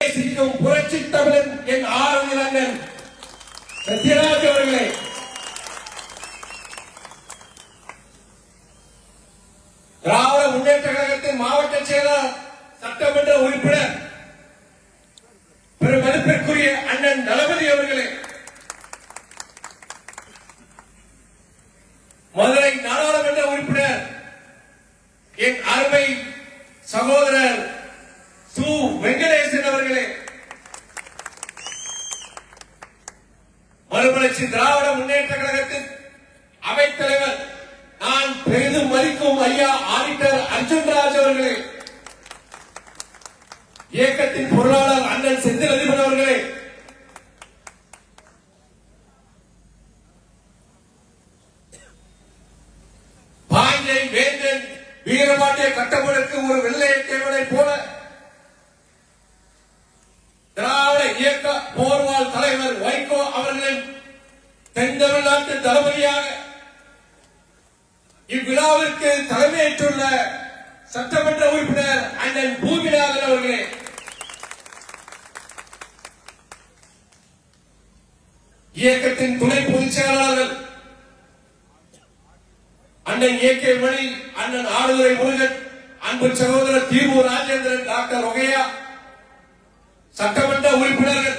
நேசிக்கும் புரட்சி தமிழன் என் ஆறுதல் அண்ணன் சத்யராஜ் அவர்களே. திராவிட முன்னேற்ற கழகத்தின் மாவட்ட செயலாளர் சட்டமன்ற உறுப்பினர் பெரும் மதிப்பிற்குரிய அண்ணன் தளபதி அவர்களே மதுரை நாடாளுமன்ற உறுப்பினர் என் அருமை சகோதரர் சு வெங்கடேசன் அவர்களே மறுமலர்ச்சி திராவிட முன்னேற்ற கழகத்தின் அவைத்தலைவர் நான் பெரிதும் மதிக்கும் ஐயா ஆடிட்டர் அர்ஜுன்ராஜ் அவர்களே. இயக்கத்தின் பொருளாளர் அண்ணன் செந்தில் அதிபர் அவர்களே. பாஞ்சை வேந்தன் வீரபாண்டிய கட்டப்பதற்கு ஒரு வெள்ளையை தேவனை போல திராவிட இயக்க போர்வால் தலைவர் வைகோ அவர்களின் தென் தமிழ்நாட்டு தளபதியாக இவ்விழாவிற்கு தலைமையேற்றுள்ள சட்டமன்ற உறுப்பினர் அண்ணன் பூமிநாதன் அவர்களே. இயக்கத்தின் துணை பொதுச் செயலாளர்கள் அண்ணன் ஏ கே மணி அண்ணன் ஆளுநரை முருகன் அன்பு சகோதரர் தீபு ராஜேந்திரன் டாக்டர் ஒகையா சட்டமன்ற உறுப்பினர்கள்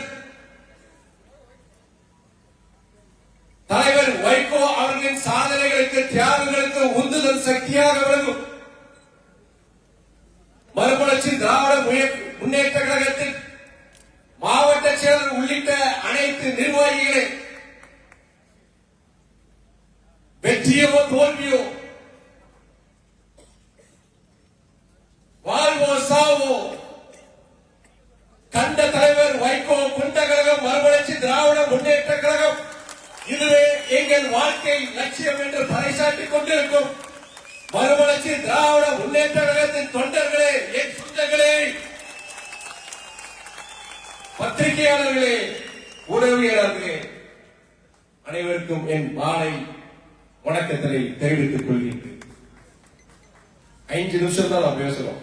தலைவர் வைகோ அவர்களின் சாதனைகளுக்கு தியாகங்களுக்கு உந்துதல் சக்தியாக விளங்கும் மறுமலர்ச்சி திராவிட முய- முன்னேற்ற கழகத்தின் மாவட்ட செயலர் உள்ளிட்ட அனைத்து நிர்வாகிகளை வெற்றியோ தோல்வியோ. வாழ்வோ சாவோ. கண்ட தலைவர் வைகோ குண்ட கழகம் மறுமலர்ச்சி திராவிட முன்னேற்ற கழகம். இதுவே எங்கள் வாழ்க்கை லட்சியம் என்று பறைசாட்டிக் கொண்டிருக்கும். மறுமலர்ச்சி திராவிட முன்னேற்ற கழகத்தின் தொண்டர்களே என் சொந்தங்களே. பத்திரிகையாளர்களே உதவியாளர்களே அனைவருக்கும் என் மாலை வணக்கத்தினை தெரிவித்துக் கொள்கிறேன் ஐந்து நிமிஷம் தான் நான் பேசுறோம்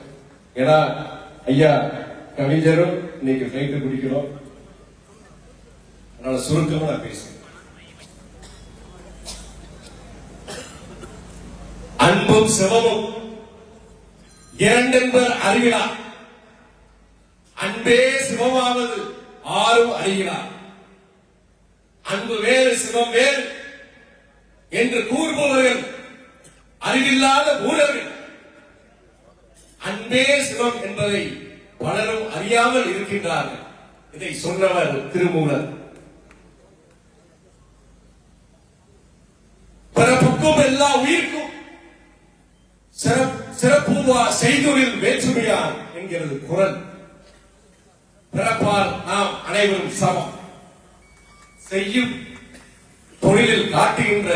ஏன்னா ஐயா கவிஞரும் இன்னைக்கு ஃபிளைட்டு பிடிக்கிறோம். அதனால சுருக்கமா நான் பேசுறேன். அன்பும் சிவமும் இரண்டென்பர் அறிகிறார். அன்பே சிவமாவது ஆறும் அறிகிறார். அன்பு வேறு சிவம் வேறு என்று கூறுபவர்கள் அறிவில்லாத ஊழர்கள் அன்பே சிவம் என்பதை பலரும் அறியாமல் இருக்கின்றார்கள். இதை சொன்னவர் திருமூலர். பிறப்புக்கும் எல்லா உயிர்க்கும் சிறப்- சிறப்புவா செய்தொழில் வேற்றுமையார் என்கிறது குரல். பிறப்பால் நாம் அனைவரும் சமம். செய்யும் தொழிலில் காட்டுகின்ற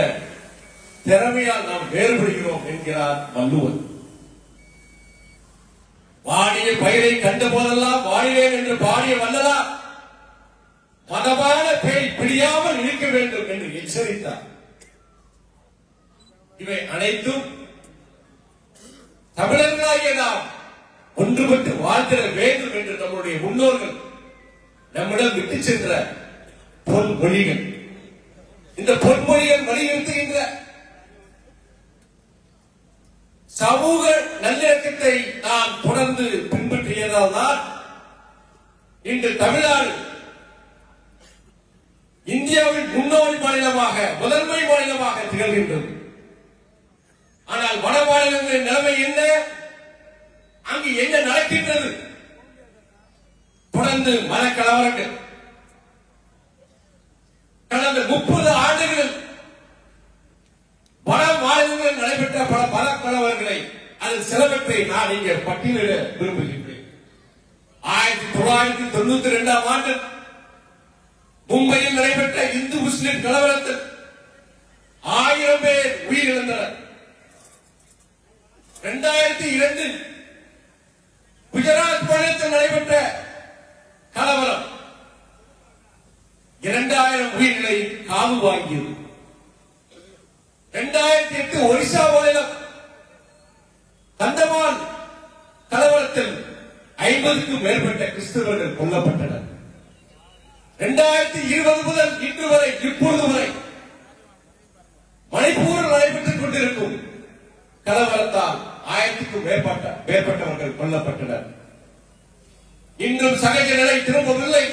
திறமையால் நாம் வேறுபடுகிறோம் என்கிறார் வள்ளுவர். வாடிய பயிரை கண்ட போதெல்லாம் வாடினேன் என்று பாடிய வல்லதா மதமான பேய் பிடியாமல் இருக்க வேண்டும் என்று எச்சரித்தார். இவை அனைத்தும் தமிழர்களாகிய நாம் ஒன்றுபட்டு வாழ்த்திட வேண்டும் என்று நம்முடைய முன்னோர்கள் நம்மிடம் விட்டு சென்ற பொன்மொழிகள். இந்த பொன்மொழிகள் வலியுறுத்துகின்ற சமூக நல்லிணக்கத்தை நாம் தொடர்ந்து பின்பற்றியதால் தான் இன்று தமிழ்நாடு இந்தியாவின் முன்னோடி மாநிலமாக முதன்மை மாநிலமாக திகழ்கின்றது. ஆனால் வட மாநிலங்களின் நிலைமை என்ன? அங்கு என்ன நடக்கின்றது? தொடர்ந்து மனக்கலவரங்கள். கடந்த முப்பது ஆண்டுகளில் பல மாநிலங்களில் நடைபெற்ற பல பல கலவரங்களை அது சிலவற்றை நான் இங்கே பட்டியலிட விரும்புகின்றேன். ஆயிரத்தி தொள்ளாயிரத்தி தொண்ணூத்தி இரண்டாம் ஆண்டு மும்பையில் நடைபெற்ற இந்து முஸ்லிம் கலவரத்தில் ஆயிரம் பேர் உயிரிழந்தனர். இரண்டாயிரத்தி இரண்டில் குஜராத் மாநிலத்தில் நடைபெற்ற கலவரம் இரண்டாயிரம் உயிர்களை காவு வாங்கியது. இரண்டாயிரத்தி எட்டு ஒரிசா மாநிலம் கந்தமான் கலவரத்தில் ஐம்பதுக்கும் மேற்பட்ட கிறிஸ்தவர்கள் கொல்லப்பட்டனர். இரண்டாயிரத்தி இருபது முதல் இன்று வரை இப்பொழுது வரை மணிப்பூரில் நடைபெற்றுக் கொண்டிருக்கும் கலவரத்தால் ஆயிரத்துக்கும் மேற்பட்ட மேற்பட்டவர்கள் கொல்லப்பட்டனர். இன்னும் சகஜ நிலை திரும்பவில்லை.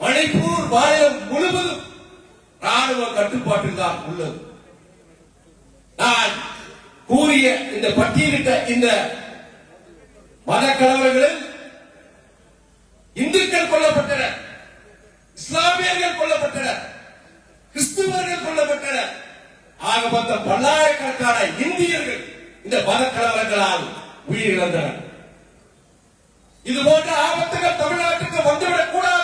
மணிப்பூர் மாநிலம் முழுவதும் ராணுவ கட்டுப்பாட்டில் தான் உள்ளது. நான் கூறிய இந்த பட்டியலிட்ட இந்த மத கலவரங்களில் இந்துக்கள் கொல்லப்பட்டனர் இஸ்லாமியர்கள் கொல்லப்பட்டனர் கிறிஸ்துவர்கள் கொல்லப்பட்டனர். ஆக மொத்த பல்லாயிரக்கணக்கான இந்தியர்கள் இந்த மத கலவரங்களால் உயிரிழந்தனர். இது போன்ற ஆபத்துகள் தமிழ்நாட்டுக்கு வந்துவிடக் கூடாது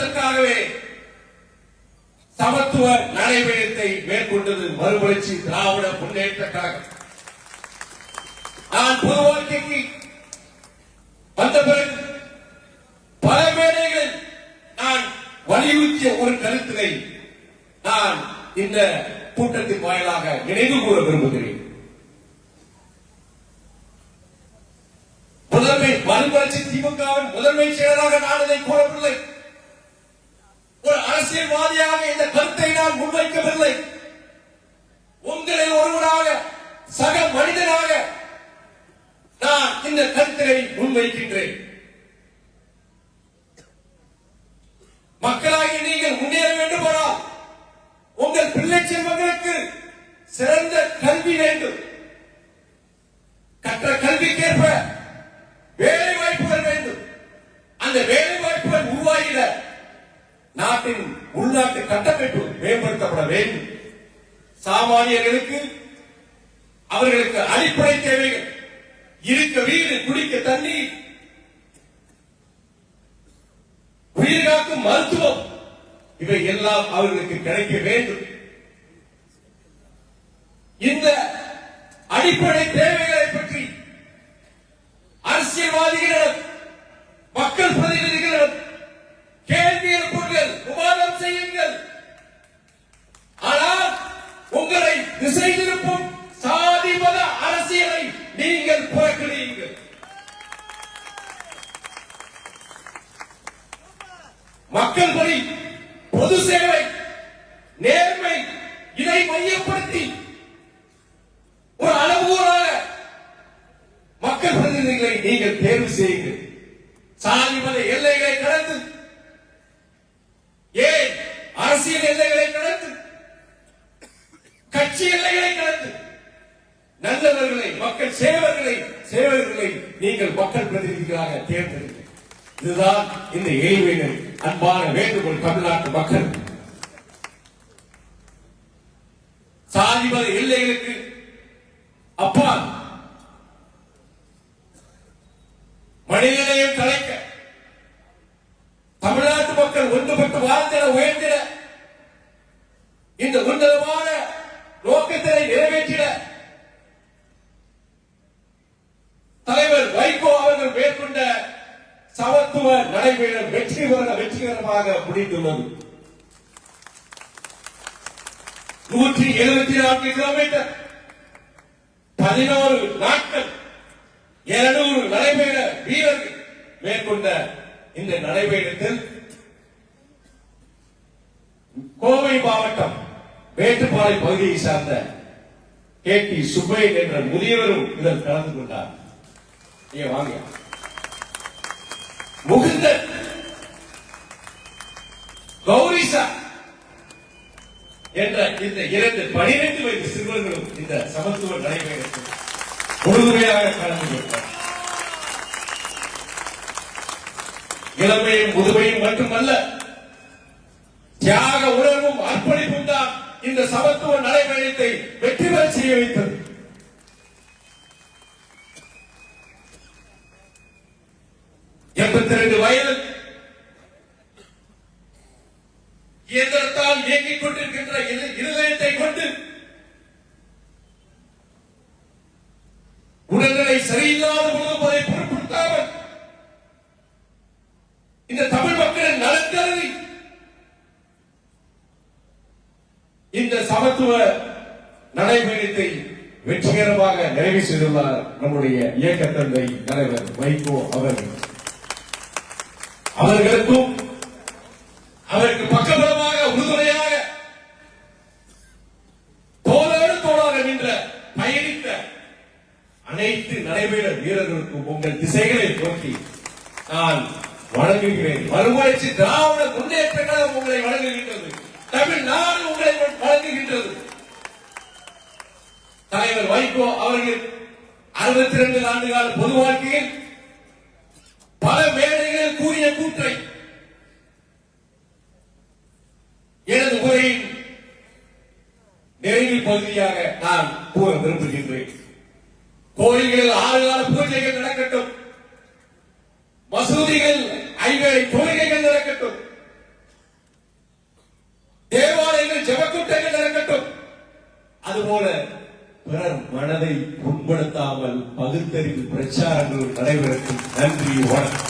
என்பதற்காகவே சமத்துவ நடைபயணத்தை மேற்கொண்டது மறுமலர்ச்சி திராவிட முன்னேற்ற கழகம். நான் பொது வாழ்க்கைக்கு வந்த பிறகு பல மேடைகளில் நான் வலியுறுத்திய ஒரு கருத்தினை நான் இந்த கூட்டத்தின் வாயிலாக நினைவு கூற விரும்புகிறேன். முதன்மை மறுமலர்ச்சி திமுகவின் முதன்மை செயலராக நான் இதை கூறவில்லை. அரசியல்வாதியாக இந்த கருத்தை நான் முன்வைக்கவில்லை. உங்களில் ஒருவராக சக மனிதனாக நான் இந்த கருத்தினை முன்வைக்கின்றேன். மக்களாகி நீங்கள் முன்னேற வேண்டுமானால் உங்கள் பிள்ளை செல்வங்களுக்கு சிறந்த கல்வி வேண்டும். சாமானியர்களுக்கு அவர்களுக்கு அடிப்படை தேவைகள். இருக்க வீடு குடிக்க தண்ணீர் உயிர் காக்கும் மருத்துவம். இவை எல்லாம் அவர்களுக்கு கிடைக்க வேண்டும். இந்த அடிப்படை தேவைகளை பற்றி அரசியல்வாதிகள் மக்கள் பிரதிநிதிகளிடம் கேள்வி எழுப்புங்கள் விவாதம் செய்யுங்கள் ஆனால் உங்களை திசை திருப்பும் சாதி மத அரசியலை நீங்கள் புறக்கணியுங்கள் மக்கள் பணி பொது சேவை நேர்மை இதை மையப்படுத்தி ஒரு அளவுகோலாக மக்கள் பிரதிநிதிகளை நீங்கள் தேர்வு செய்யுங்கள் சாதிமத எல்லைகளை கடந்து ஏன் அரசியல் எல்லைகளை கடந்து கட்சி எல்லைகளை கடந்து நல்லவர்களை மக்கள் சேவர்களை சேவர்களை நீங்கள் மக்கள் பிரதிநிதிகளாக தேர்ந்தெடுங்கள். இதுதான் இந்த எளிமையின் அன்பான வேண்டுகோள் தமிழ்நாட்டு மக்கள். சாதிமத எல்லைகளுக்கு அப்பா மனிதனையும் கலைக்க தமிழ்நாட்டு மக்கள் ஒன்றுபட்டு வாழ்ந்திட உயர்ந்திட. இந்த உன்னதமான நோக்கத்தினை நிறைவேற்றிட. தலைவர் வைகோ அவர்கள் மேற்கொண்ட சமத்துவ நடைபெறும் வெற்றிகர வெற்றிகரமாக முடிந்துள்ளது. நூற்றி எழுபத்தி நான்கு கிலோமீட்டர் பதினோரு நாட்கள் இருநூறு நடைபெற வீரர்கள் மேற்கொண்ட இந்த நடைபயணத்தில் கோவை மாவட்டம் மேட்டுப்பாளைய பகுதியை சார்ந்த கே டி சுப்பையன் என்ற முதியவரும் இதில் கலந்து கொண்டார். நீங்க வாங்க. முகுந்த கௌரிசா என்ற இந்த இரண்டு பனிரெண்டு வயது சிறுவர்களும் இந்த சமத்துவ நடைபயணத்தில் முழுமையாக கலந்து கொண்டார். இளமையும் முதுமையும் மட்டுமல்ல தியாக உணர்வும் அர்ப்பணிப்பும் தான் இந்த சமத்துவ நடைபயணத்தை வெற்றி பெற செய்ய வைத்தது. எண்பத்தி ரெண்டு வயது இயந்திரத்தால் இயங்கிக் கொண்டிருக்கின்ற இருதயத்தை கொண்டு உடல்நிலை சரியில்லாத பொழுதும் அதை பொருட்படுத்தாமல் இந்த தமிழ் மக்களின் நலன் கருதி இந்த சமத்துவ நடைபயணத்தை வெற்றிகரமாக நிறைவு செய்துள்ளார் நம்முடைய இயக்க தந்தை தலைவர் வைகோ அவர்கள். அவர்களுக்கும் அவருக்கு பக்கபலமாக உறுதுணையாக தோளோடு தோளாக நின்ற பயணித்த அனைத்து நடைபெற வீரர்களுக்கும் உங்கள் திசைகளை நோக்கி நான் வழங்குகிறேன். மறுமலர்ச்சி திராவிட முன்னேற்ற கழகம் உங்களை வழங்குகின்றது. தமிழ்நாடு உங்களை வழங்குகின்றது. தலைவர் வைகோ அவர்கள் அறுபத்தி இரண்டு ஆண்டுகால பொது வாழ்க்கையில் பல மேடைகளில் கூறிய கூற்றை எனது உரையின் நிறைவு பகுதியாக நான் கூற விரும்புகின்றேன். கோயில்களில் ஆறு கால பூஜைகள் நடக்கட்டும். மசூதிகள் ஐவேளை தொழுகைகள் நடக்கட்டும். மனதை புண்படுத்தாமல் பகுத்தறிவு பிரச்சாரங்கள் நடைபெறட்டும். நன்றி வணக்கம்.